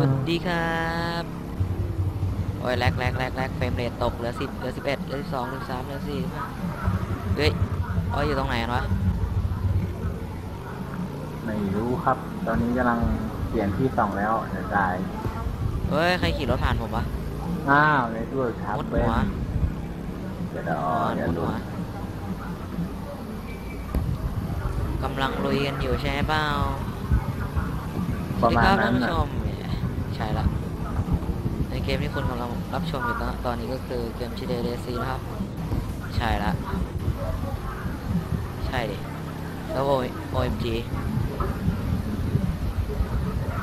วัสดีครับ โอ้ยแลกแลกแลกแลกเฟรมเรทตกเหลือสิบเหลือสิบเอ็ดเหลือสิบสองเหลือสามเหลือสี่เฮ้ยโอ้ยอยู่ตรงไหนกันวะไม่รู้ครับ ตอนนี้กำลังเปลี่ยนที่ส่องแล้วเดี๋ยวจ่ายเฮ้ย ใครขี่รถผ่านผมวะอ้าวในด้วยครับมุดหัเป็วนเดี๋ยวเดี๋ยวอ๋อเดี๋ยวมุดดูหัวกำลังลุยกันอยู่ใช่เปล่าประมาณสวัสดีคบนั้นท่านน่ะผู้ชม ใช่ละในเกมที่คุณกำลังรับชมอยู่ตอนตอนนี้ก็คือเกมชิเดเดซีนะครับ ใช่ละใช่ดิแล้วโอโอเอ็มจี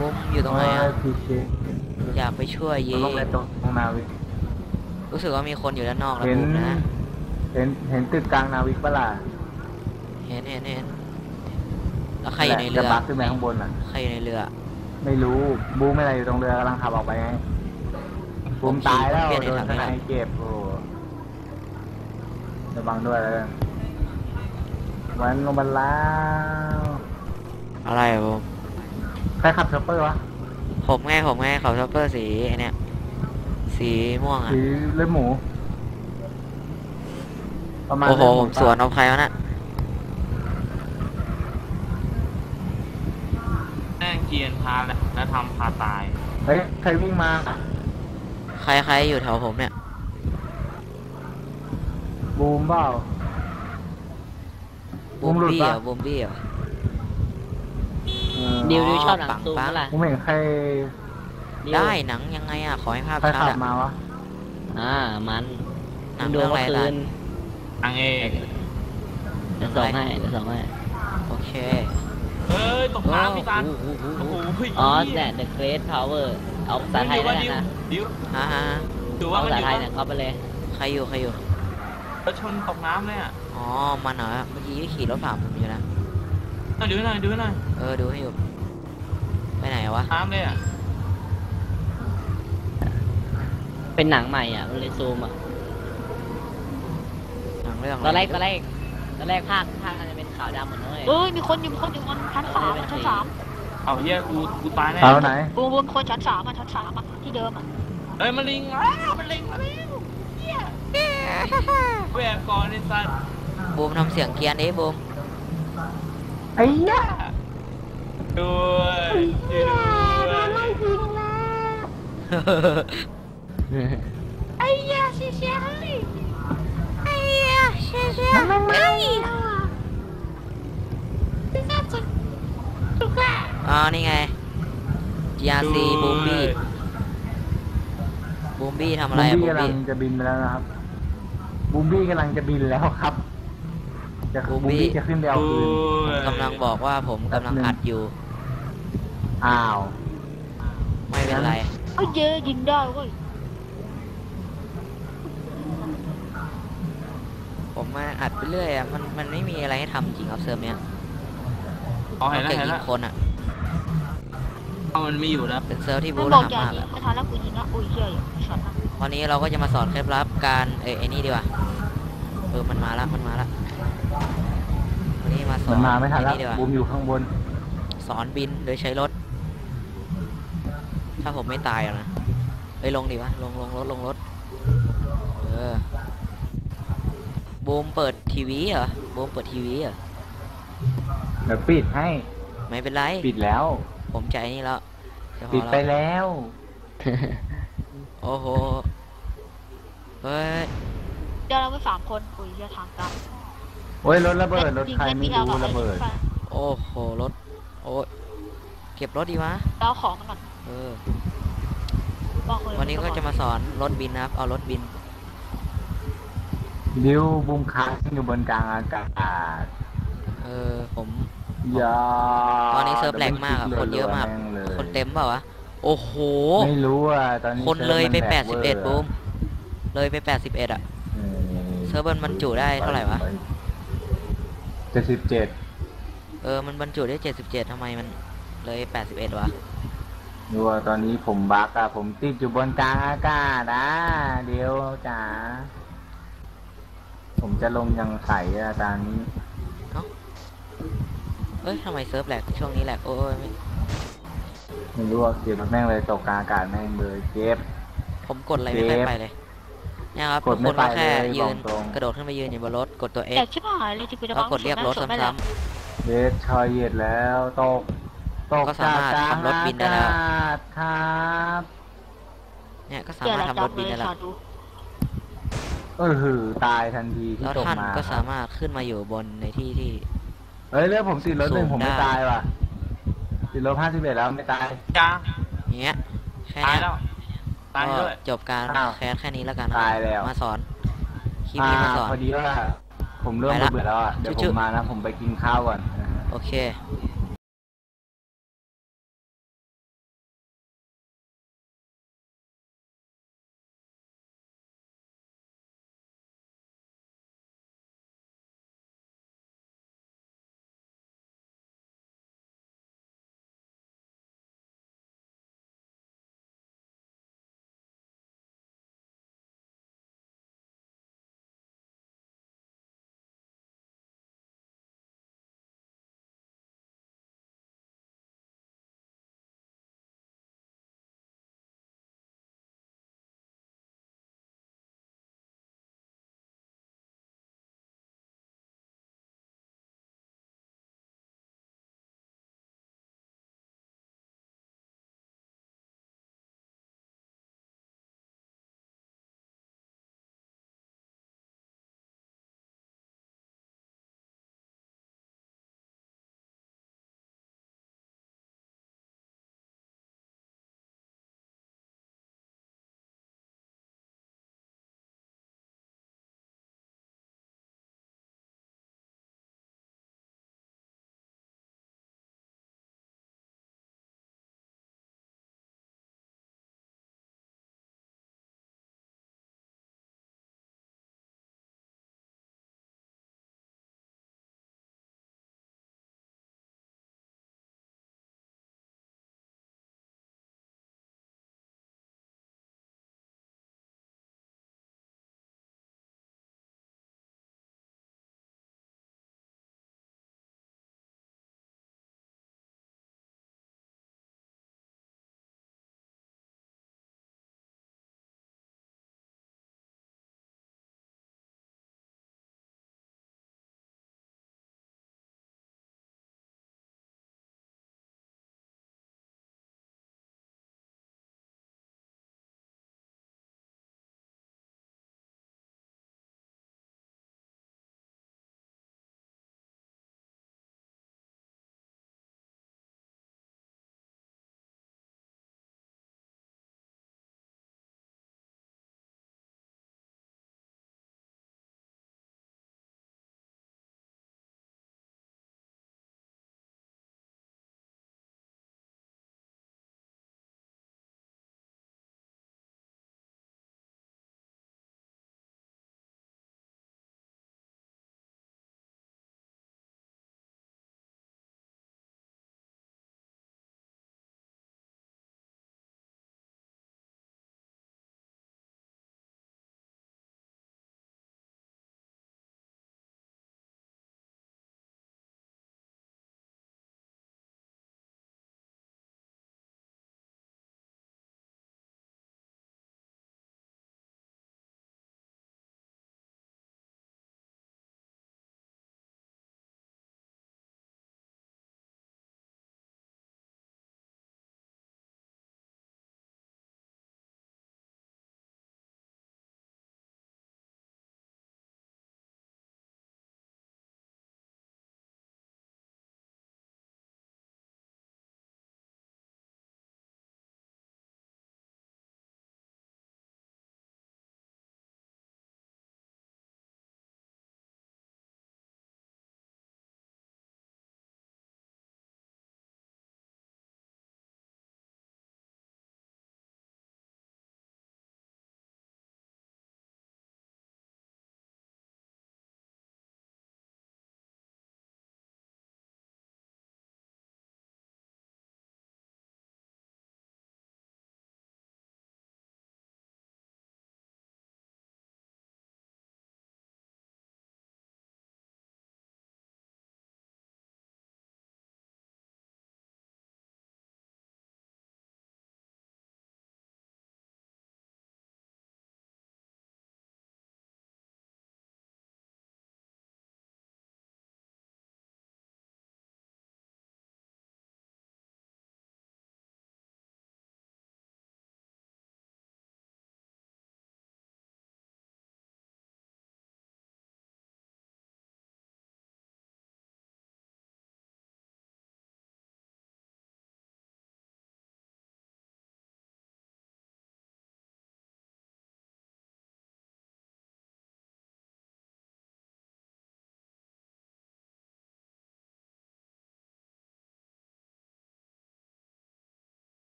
วงอยู่ตรงไหนอะเพีเคอยากไปช่วยเยลงไปตรงตรงนาวิกรู้สึกว่ามีคนอยู่ด้านนอกแล้วเห็นบูมนะเห็นเห็นตึกกลางนาวิกปะล่ะเห็นเห็นเห็นแล้วใครอยู่ในเรืจะอบักขึ้นไปข้างบนอะใครอยู่ในเรือ ไม่รู้บูมไม่อะไรอยู่ตรงเรือกำลังขับออกไปไงบูมตายแล้วโดนทนายเก็บโอ้ระวังด้วยเลยวันลงมาแล้วอะไรอะบูมใครขับช็อปเปอร์วะผมไงผมไงเขาชอปเปอร์สีไอเนี่ยสีม่วงอะสีเลือดหมู ประมาณโอ้โหเลืดผมูมสวนเอาใครวะน่ะ ม่งเกรียนพาแล้วแล้วทำพาตายเฮ้ยใครวิ่งมาใครใครอยู่แถวผมเนี่ย บูมเปล่า บูบูมมหลุดบี้ปะ เหรอะบูมบี้เหรอะเออดิวดิวอ๋อชอบหนังปังซูมปังเมื่อไหร่ผมเห็นใครดิวได้หนังยังไงอะ ขอให้ภาพใครชัดขับอะมาวะอ่า มันหนังดูเรื่องเมื่อะไรอคืล่ะนอังเอกเดี๋ยวส่งให้เดี๋ยวส่งให้โอเคเฮ้ย ตกน้ำพี่ตันโอ้โหโอ้โหเฮ้ยอ๋อแต่ The Great Power เอาภาษาไทยได้ดิวนะ ดิวฮ่าฮ่าถือเอาว่าภามันษาอยู่ไทยเนี่ยเข้าไปเลย ใครอยู่ใครอยู่รถชนตกน้ำเลยอะ อ๋อ มันเหรอเมื่อกี้ขี่รถผ่านผมอยู่นะเอาดูหน่อยดูหน่อย เออ ดูให้อยู่ ไปไหนวะน้ำเลยอะ เป็นหนังใหม่อะ มันเลยซูมอะ หนังเรื่องะตอนแรกตอนแรกตอนแรกภาคภาคมันจะเป็น ขาวดำหมดเลยเอ้ยมีคนอยู่มีคนอยู่บนชั้นสามอะชั้นสามเอาเฮียกูกูตายแน่เอาไหนบนบนคนชั้นสามอะชั้นสามอะที่เดิมอะเฮ้ยมันลิงอ้าวมันลิงมาแล้วเฮียแหวกก่อนไอ้สัสบูมทำเสียงเกรียนดิบูมไอ้ยะด้วยด้วยไอ้ยาเสียเสียเลยไอ้ยาเสียเสียไอ้ยาน่าจะถูกละ อ๋อ นี่ไง GRC บูมบี้บูมบี้ทำอะไรบูมอะบี้บูมกำลับี้งจะบินไปแล้วนะครับบูมบี้กำลังจะบินแล้วครับจะบูบูมมบี้บี้จะขึ้นไปเอาด้คืนวยกำลังบอกว่าผมกำลังอัดอยู่ อ้าว ไม่เป็นไรเอ้ยเยอะยิงได้เว้ยผมมาอัดไปเรื่อยอะมันมันไม่มีอะไรให้ทำจริงครับเซิร์ฟเนี้ยอ๋อเห็นแล้วแต่เห็นยิแล้งวคนอะเอามันไม่อยู่แล้ว เป็นเซิร์ฟที่มับูนธบอกหนักอย่ามากยิอะงไม่ทันแล้วกูยิงละอุ้ยเฮียอยู่ช็อตนะวันนี้เราก็จะมาสอนเคล็ดลับการเอ้ยไอ้นี่ดีกว่าเออมันมาละมันมาละวันนี้มาสอมันนมาไม่ทันแล้วอ้ดีกว่าบูมอยู่ข้างบน สอนบินโดยใช้รถ ถ้าผมไม่ตายอะนะเฮ้ยลงดิวะ ลงลงรถลงรถ เออ บูมเปิดทีวีเหรอ บูมเปิดทีวีเหรอ เดี๋ยวปิดให้ ไม่เป็นไร ปิดแล้ว ผมใจนี่แล้ว จะพปิอดแล้วไปแล้ว โอ้โห เฮ้ย เดี๋ยวเราไปสามคนอุ้ยเฮียทางกันโอ้ยรถระเบิดรถใครไม่รู้ระเบิด โอ้โห รถ โอ้ยเก็บรถดีวะแล้วของมันก่อนเออ บอกเลยวันนี้ก็จะมาสอนรถบินนะครับ เอารถบินดิวบูมค้างอยู่บนกลางอากาศเออ ผมอ ย่าตอนนี้เซิร์ฟแหลกมากอะคนเยอะมากแงเลยคนเต็มเปล่าวะ โอ้โห ไม่รู้อะตอนนี้คนเลยไปซิร์ฟแปมัดนสิบแหเอ็ลดกบูวมเลยไปแปดสิบเอ็ดอะเออเซิร์ฟมันบรรจุได้เท่าไหร่วะเจ็ดสิบเจ็ดเออ มันบรรจุได้เจ็ดสิบเจ็ดทำไมมันเลยแปดสิบเอ็ดวะดูว่าตอนนี้ผมบักอะผมติดอยู่บนกลางอากาศนะเดี๋ยวจ๋าผมจะลงยังใสอะตอนนี้ เอ้ยทำไมเซิร์ฟแหลกช่วงนี้แหลกโอ้ยไม่ไม่รู้ว่าเสียงมันแม่งเลยตกกลางอากาศแม่งเลยเจ็บ ผมกดอะไรไม่ค่อยเซฟไปเลยเนี่ยครับกทุดกไม่คนก็แค่ไปเลยยืนบอกตรง กระโดดขึ้นไปยืนอยู่บนรถกดตัวแต X กชิบหายเลยที่กูจะก็กดเรียกรถซ้ำ เดชชอยเย็ดแล้วตกตกก็สามารถจกกลงทำรถบินได้แล้ว อากาศครับๆเนี่ยก็สาเกี่ยวมารอะถไรทำรจับถเลบินยได้แล้วสาธุเออหือตายทันทีที่แล้วตกท่านมาก็สามารถขึ้นมาอยู่บนในที่ที่ เฮ้ยเรื่องผมติดรถหนึ่งสูงผมไม่ได้ตายว่ะ ติดรถห้าสิบเอ็ดแล้วไม่ตาย จ้าอย่างเงี้ยแค่ตายเนี้ยแล้ว ตายก็ด้วย จบการอ้าวแคสแค่นี้แล้วกันนะตายแล้ว มาสอนคลิปอ่านี้มาสอน พอดีว่าผมเริ่มไปละเบื่อแล้วอะเดี๋ยวผจุ๊มๆมานะ ผมไปกินข้าวก่อน โอเคบ